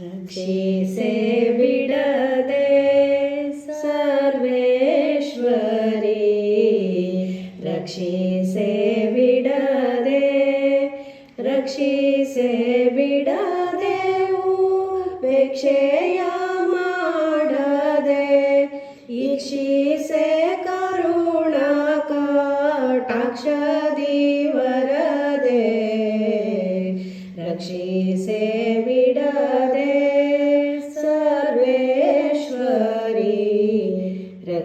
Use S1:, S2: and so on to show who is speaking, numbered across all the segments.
S1: ರಕ್ಷಿಸೆ ಬಿಡದೆ ಸರ್ವೇಶ್ವರಿ ರಕ್ಷಿಸೆ ಬಿಡದೆ ರಕ್ಷಿಸೆ ಬಿಡದೆ ಉಪೇಕ್ಷೆಯ ಮಾಡದೆ ಈಕ್ಷಿಸೆ ಕರುಣ ಕಟಾಕ್ಷದಿ ವರದೆ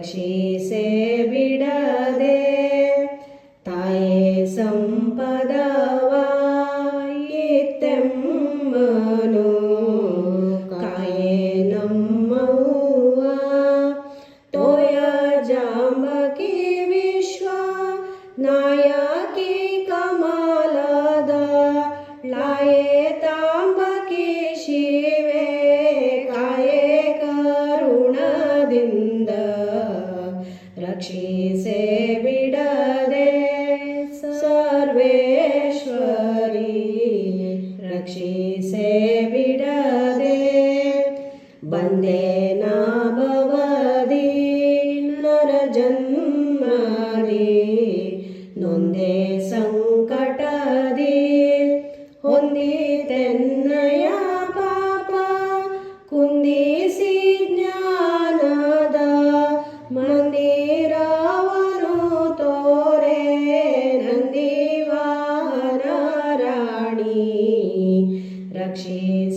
S1: ರಕ್ಷಿಸೆ ಬಿಡದೆ ತಾಯೇ ಸಂಪದವಾಯಿತೆಮ್ಮನು ರಕ್ಷಿಸೆ ಬಿಡದೆ ಬಂದೆ ನಾಭವದಿ ನರ ಜನ್ಮದಿ ನೊಂದೆ ಸಂಕಟದಿ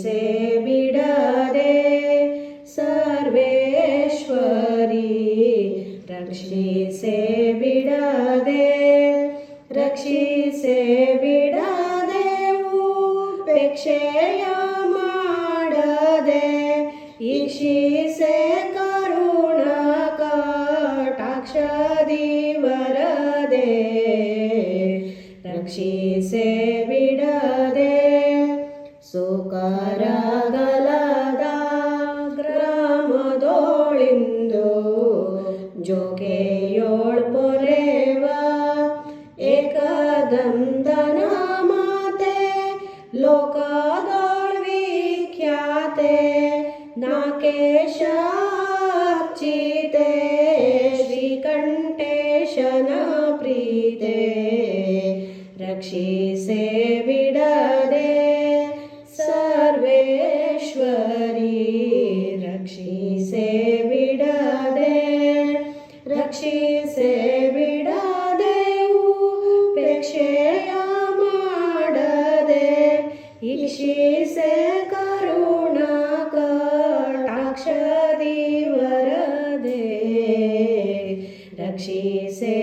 S1: ರಕ್ಷಿಸೆ ಬಿಡದೆ ಸರ್ವೇಶ್ವರಿ ರಕ್ಷಿಸೆ ಬಿಡದೆ ರಕ್ಷಿಸೆ ಬಿಡದೆ ಉಪೇಕ್ಷೆಯ ಮಾಡದೆ ಈಕ್ಷಿಸೆ ಕರುಣ ಕಟಾಕ್ಷದಿ ವರದೆ ರಕ್ಷಿಸೆ लोकदौर्विख्याते नाकेशाचिते श्रीकण्ठेशन प्रीते रक्षिसे ಈಕ್ಷಿಸೆ ಕರುಣ ಕಟಾಕ್ಷದಿ ವರದೆ ರಕ್ಷಿಸೆ